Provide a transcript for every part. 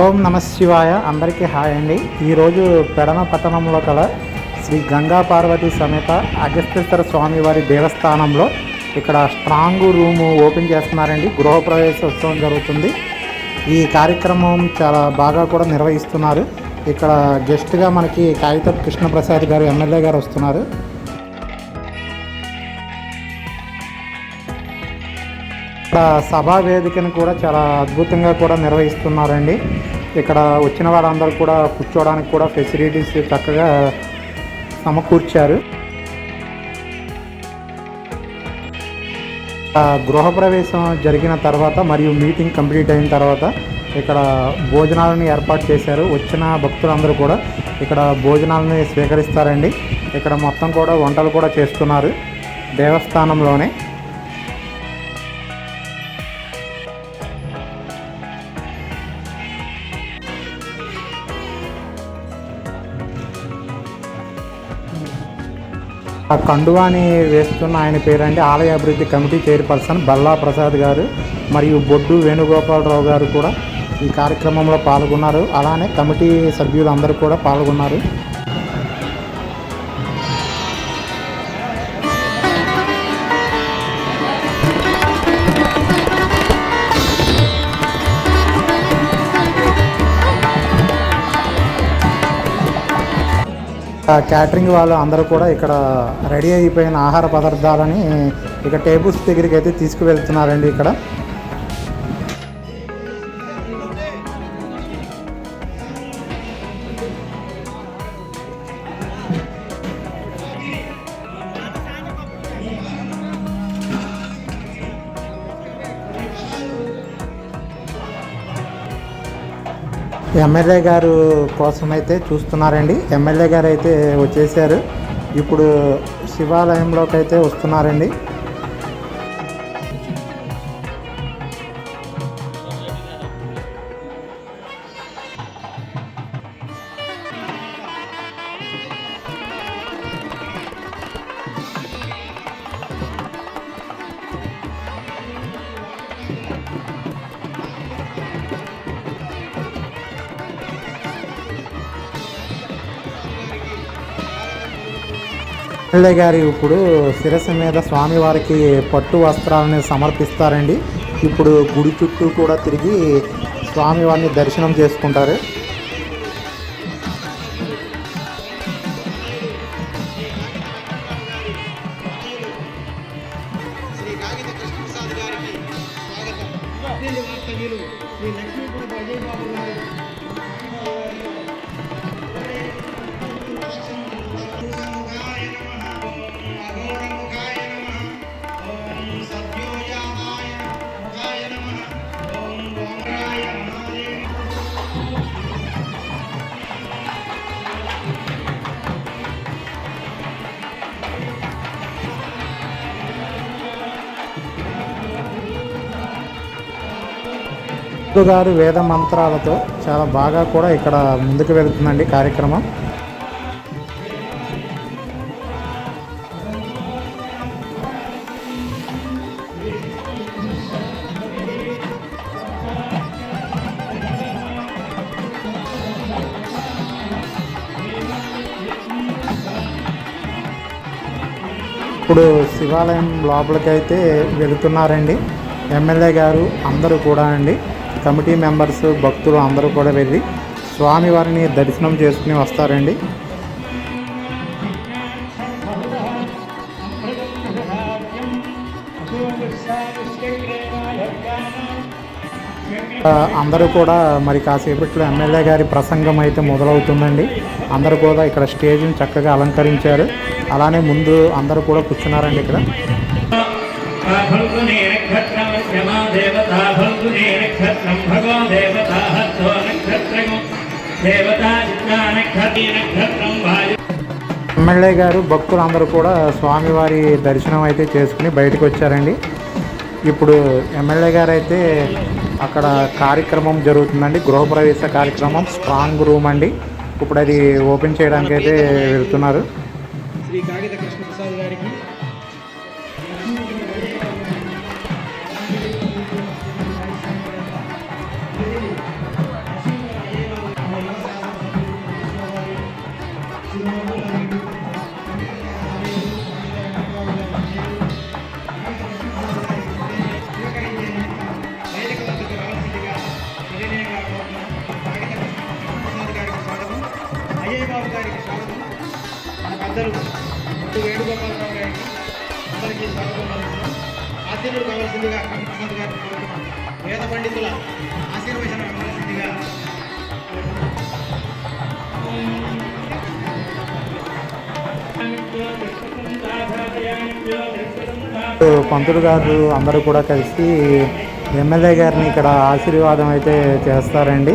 ఓం నమ శివాయ. అందరికీ హాయ్ అండి. ఈరోజు పెడన పట్టణంలో కల శ్రీ గంగా పార్వతి సమేత అగస్తేశ్వర స్వామి వారి దేవస్థానంలో ఇక్కడ స్ట్రాంగ్ రూము ఓపెన్ చేస్తున్నారండి. గృహప్రవేశ ఉత్సవం జరుగుతుంది. ఈ కార్యక్రమం చాలా బాగా కూడా నిర్వహిస్తున్నారు. ఇక్కడ గెస్ట్గా మనకి కాగితపు కృష్ణప్రసాద్ గారు ఎమ్మెల్యే గారు వస్తున్నారు. సభా వేదికను కూడా చాలా అద్భుతంగా కూడా నిర్వహిస్తున్నారండి. ఇక్కడ వచ్చిన వారందరూ కూడా కూర్చోవడానికి కూడా ఫెసిలిటీస్ చక్కగా సమకూర్చారు. గృహప్రవేశం జరిగిన తర్వాత మరియు మీటింగ్ కంప్లీట్ అయిన తర్వాత ఇక్కడ భోజనాలను ఏర్పాటు చేశారు. వచ్చిన భక్తులందరూ కూడా ఇక్కడ భోజనాలని స్వీకరిస్తారండి. ఇక్కడ మొత్తం కూడా వంటలు కూడా చేస్తున్నారు దేవస్థానంలోనే. ఆ కండువాని వేస్తున్న ఆయన పేరండి ఆలయ అభివృద్ధి కమిటీ చైర్పర్సన్ బల్లా ప్రసాద్ గారు మరియు బొడ్డు వేణుగోపాలరావు గారు కూడా ఈ కార్యక్రమంలో పాల్గొన్నారు. అలానే కమిటీ సభ్యులు అందరూ కూడా పాల్గొన్నారు. క్యాటరింగ్ వాళ్ళు అందరూ కూడా ఇక్కడ రెడీ అయిపోయిన ఆహార పదార్థాలని ఇక టేబుల్స్ దగ్గరికి అయితే తీసుకువెళ్తున్నారండి ఇక్కడ. ఎమ్మెల్యే గారు కోసం అయితే చూస్తున్నారండి. ఎమ్మెల్యే గారు అయితే వచ్చేసారు. ఇప్పుడు శివాలయంలోకి అయితే వస్తున్నారండి. ఎమ్మెల్యే గారు ఇప్పుడు శిరస్సు మీద స్వామివారికి పట్టు వస్త్రాలని సమర్పిస్తారండి. ఇప్పుడు గుడి చుట్టూ కూడా తిరిగి స్వామివారిని దర్శనం చేసుకుంటారు. శ్రీ లక్ష్మీ కూడా అజయ్ బాబు గారు గురు గారు వేద మంత్రాలతో చాలా బాగా కూడా ఇక్కడ ముందుకు వెళ్తుందండి కార్యక్రమం. ఇప్పుడు శివాలయం లోపలికి అయితే వెళుతున్నారండి. ఎమ్మెల్యే గారు అందరూ కూడా అండి. కమిటీ మెంబర్స్ భక్తులు అందరూ కూడా వెళ్ళి స్వామివారిని దర్శనం చేసుకుని వస్తారండి. అందరూ కూడా మరి కాసేపట్లో ఎమ్మెల్యే గారి ప్రసంగం అయితే మొదలవుతుందండి. అందరూ కూడా ఇక్కడ స్టేజ్ని చక్కగా అలంకరించారు. అలానే ముందు అందరూ కూడా కూర్చున్నారండి ఇక్కడ. ఎమ్మెల్యే గారు భక్తులు అందరూ కూడా స్వామివారి దర్శనం అయితే చేసుకుని బయటకు వచ్చారండి. ఇప్పుడు ఎమ్మెల్యే గారు అయితే అక్కడ కార్యక్రమం జరుగుతుందండి. గృహప్రవేశ కార్యక్రమం స్ట్రాంగ్ రూమ్ అండి. ఇప్పుడు అది ఓపెన్ చేయడానికి అయితే వెళ్తున్నారు. శ్రీ కాగిత పంతులు గారు అందరూ కూడా కలిసి ఎమ్మెల్యే గారిని ఇక్కడ ఆశీర్వాదం అయితే చేస్తారండి.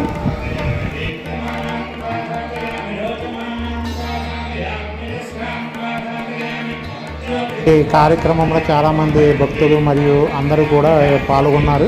ఈ కార్యక్రమంలో చాలామంది భక్తులు మరియు అందరూ కూడా పాల్గొన్నారు.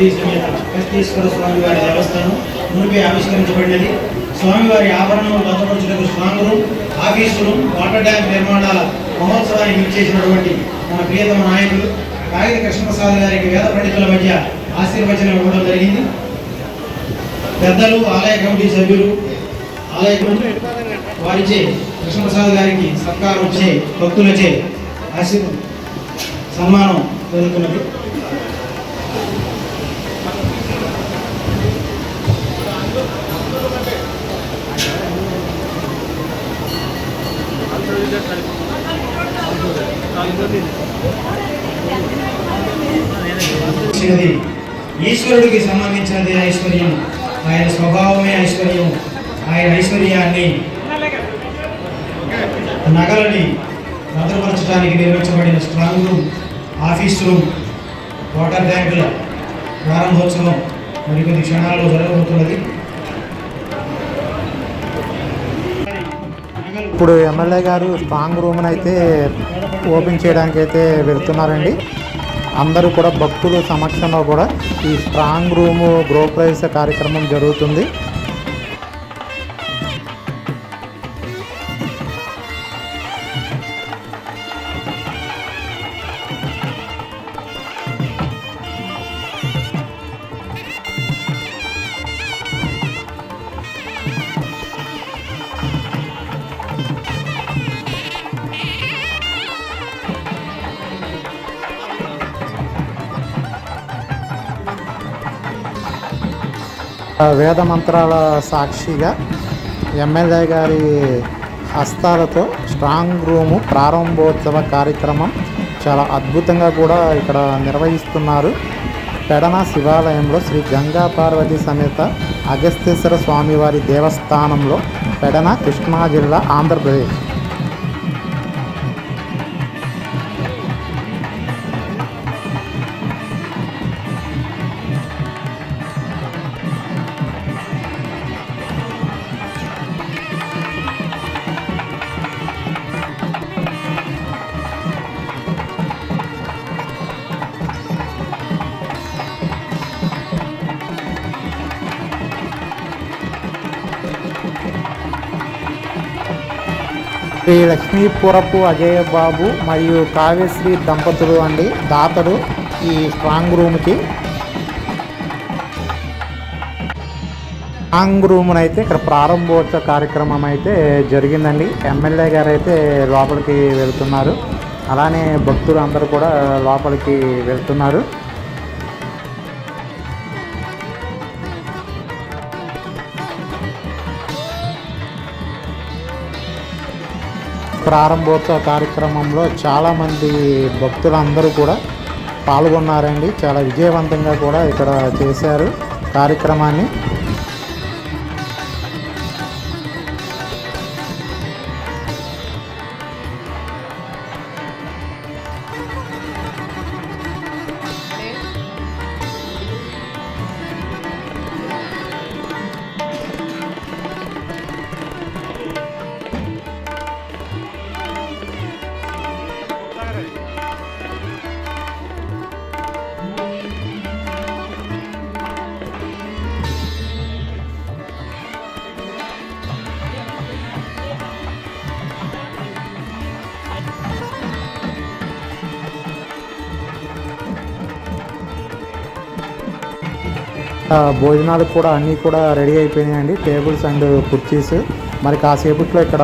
జయః జ్యేష్ఠరాజమితి స్వామి వారి దేవస్థానం మునిపై ఆవిష్కరించబడినది స్వామివారి ఆభరణాలు భద్రపరచుటకు స్ట్రాంగ్ రూమ్ ఆఫీసులు వాటర్ ట్యాంక్ నిర్మాణాల మహోత్సవానికి ఇచ్చేసినటువంటి మన ప్రియతమ నాయకులు కాగిత కృష్ణప్రసాద్ గారికి వేద పండితుల మధ్య ఆశీర్వచనం ఇవ్వడం జరిగింది పెద్దలు ఆలయ కమిటీ సభ్యులు ఆలయ కమిటీ వారిచే కృష్ణప్రసాద్ గారికి సత్కారం వచ్చే భక్తులచే ఆశీర్వ సన్మానం జరుగుతున్నది ఈశ్వరుడికి సంబంధించినది ఐశ్వర్యం ఆయన స్వభావమే ఐశ్వర్యం ఆయన ఐశ్వర్యాన్ని నగలని భద్రపరచడానికి నిర్మించబడిన strong room office room water ట్యాంకుల ప్రారంభోత్సవం మరికొద్ది క్షణాల్లో జరగబోతున్నది. ఇప్పుడు ఎమ్మెల్యే గారు స్ట్రాంగ్ రూమ్ని అయితే ఓపెన్ చేయడానికి అయితే వెళ్తున్నారండి. అందరూ కూడా భక్తుల సమక్షంలో కూడా ఈ స్ట్రాంగ్ రూము గృహప్రవేశ కార్యక్రమం జరుగుతుంది. వేద మంత్రాల సాక్షిగా ఎమ్మెల్యే గారి హస్తాలతో స్ట్రాంగ్ రూము ప్రారంభోత్సవ కార్యక్రమం చాలా అద్భుతంగా కూడా ఇక్కడ నిర్వహిస్తున్నారు. పెడన శివాలయంలో శ్రీ గంగా పార్వతి సమేత అగస్తేశ్వర స్వామివారి దేవస్థానంలో పెడన కృష్ణా జిల్లా ఆంధ్రప్రదేశ్. శ్రీ లక్ష్మీపురపు అజయ్ బాబు మరియు కావ్యశ్రీ దంపతులు అండి దాతలు ఈ స్ట్రాంగ్ రూమ్కి. స్ట్రాంగ్ రూమ్ను అయితే ఇక్కడ ప్రారంభోత్సవ కార్యక్రమం అయితే జరిగిందండి. ఎమ్మెల్యే గారు అయితే లోపలికి వెళ్తున్నారు. అలానే భక్తులు అందరూ కూడా లోపలికి వెళ్తున్నారు. ప్రారంభోత్సవ కార్యక్రమంలో చాలామంది భక్తులందరూ కూడా పాల్గొన్నారండి. చాలా విజయవంతంగా కూడా ఇక్కడ చేశారు కార్యక్రమాన్ని. భోజనాలు కూడా అన్నీ కూడా రెడీ అయిపోయినాయండి. టేబుల్స్ అండ్ కుర్చీస్. మరి కాసేపట్లో ఇక్కడ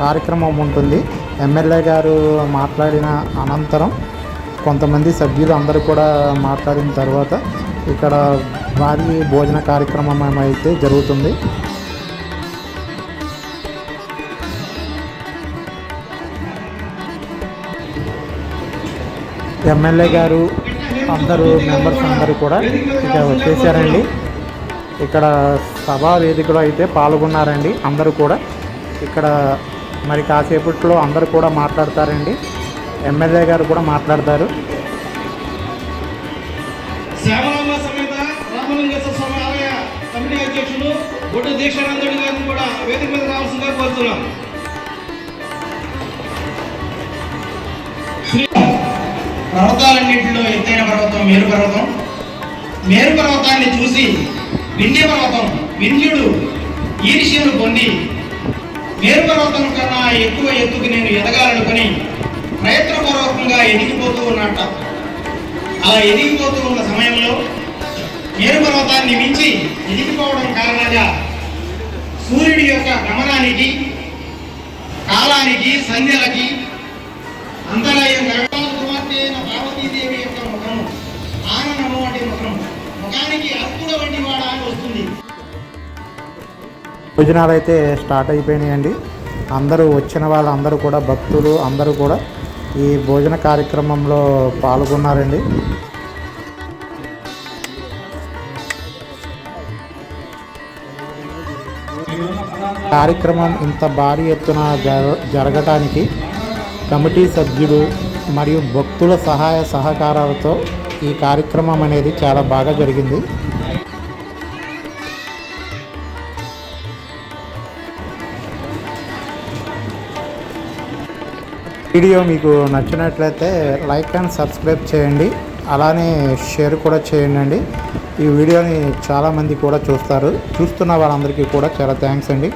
కార్యక్రమం ఉంటుంది. ఎమ్మెల్యే గారు మాట్లాడిన అనంతరం కొంతమంది సభ్యులు అందరూ కూడా మాట్లాడిన తర్వాత ఇక్కడ భారీ భోజన కార్యక్రమం అయితే జరుగుతుంది. ఎమ్మెల్యే గారు అందరూ మెంబర్స్ అందరూ కూడా ఇక వచ్చేసారండి. ఇక్కడ సభా వేదికలో అయితే పాల్గొన్నారండి అందరూ కూడా. ఇక్కడ మరి కాసేపట్లో అందరూ కూడా మాట్లాడతారండి. ఎమ్మెల్యే గారు కూడా మాట్లాడతారు. శ్యామలాంబ సమేత కమిటీ అధ్యక్షులు బొడ్డు దీక్షానందుడి గారిని కూడా వేదిక మీద రావాల్సిందిగా కోరుతున్నాం. పర్వతాలన్నింటిలో ఎత్తైన పర్వతం మేరు పర్వతం. మేరు పర్వతాన్ని చూసి వింధ్య పర్వతం వింధ్యుడు ఈర్ష్యను పొంది మేరు పర్వతం కన్నా ఎక్కువ ఎత్తుకు నేను ఎదగాలనుకుని ప్రయత్నపూర్వకంగా ఎదిగిపోతూ ఉన్నట్ట. అలా ఎదిగిపోతూ ఉన్న సమయంలో మేరు పర్వతాన్ని మించి ఎదిగిపోవడం కారణంగా సూర్యుడి యొక్క గమనానికి కాలానికి సంధ్యలకి అంతరాయం గర్భాల కుమార్తె అయిన పార్వతీదేవి యొక్క ముఖము. ఆనందము అంటే ముఖము ముఖానికి అర్పుడ వంటి వాడా అని వస్తుంది. భోజనాలు అయితే స్టార్ట్ అయిపోయినాయండి. అందరూ వచ్చిన వాళ్ళందరూ కూడా భక్తులు అందరూ కూడా ఈ భోజన కార్యక్రమంలో పాల్గొన్నారండి. కార్యక్రమం ఇంత భారీ ఎత్తున జరగటానికి కమిటీ సభ్యులు మరియు భక్తుల సహాయ సహకారాలతో ఈ కార్యక్రమం అనేది చాలా బాగా జరిగింది. వీడియో మీకు నచ్చినట్లయితే లైక్ అండ్ సబ్స్క్రైబ్ చేయండి. అలానే షేర్ కూడా చేయండి. ఈ వీడియోని చాలామంది కూడా చూస్తారు. చూస్తున్న వాళ్ళందరికీ కూడా చాలా థ్యాంక్స్ అండి.